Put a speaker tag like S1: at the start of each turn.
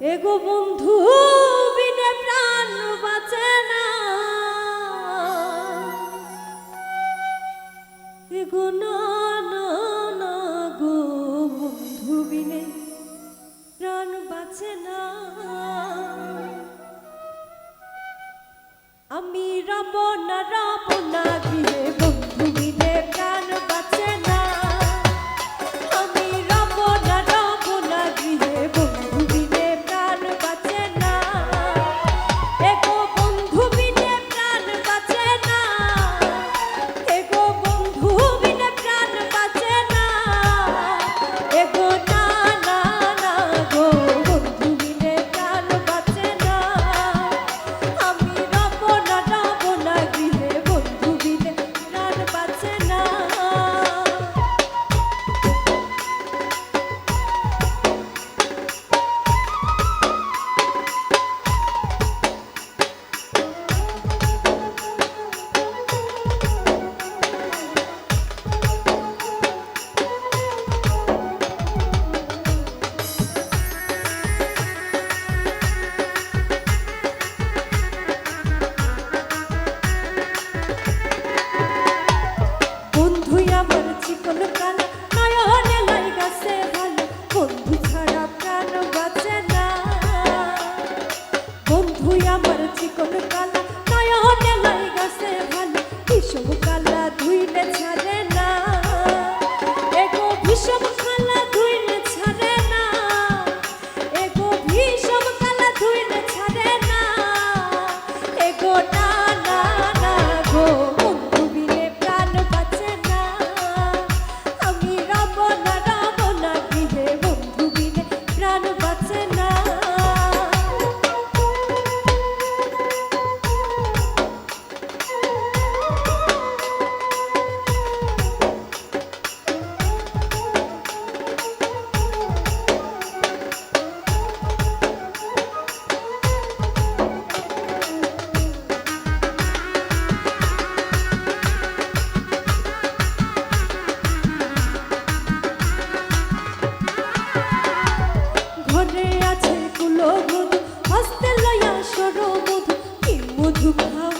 S1: এগো বন্ধু, বিনে প্রাণ বাঁচে না। এগো না না গো বন্ধু, বিনে প্রাণ বাঁচে না। আমি রব না রব না গৃহে ভুইয়া মারছি কোন কালা। নয়নে লাগছে ভালো বধু কি মধু খাওয়া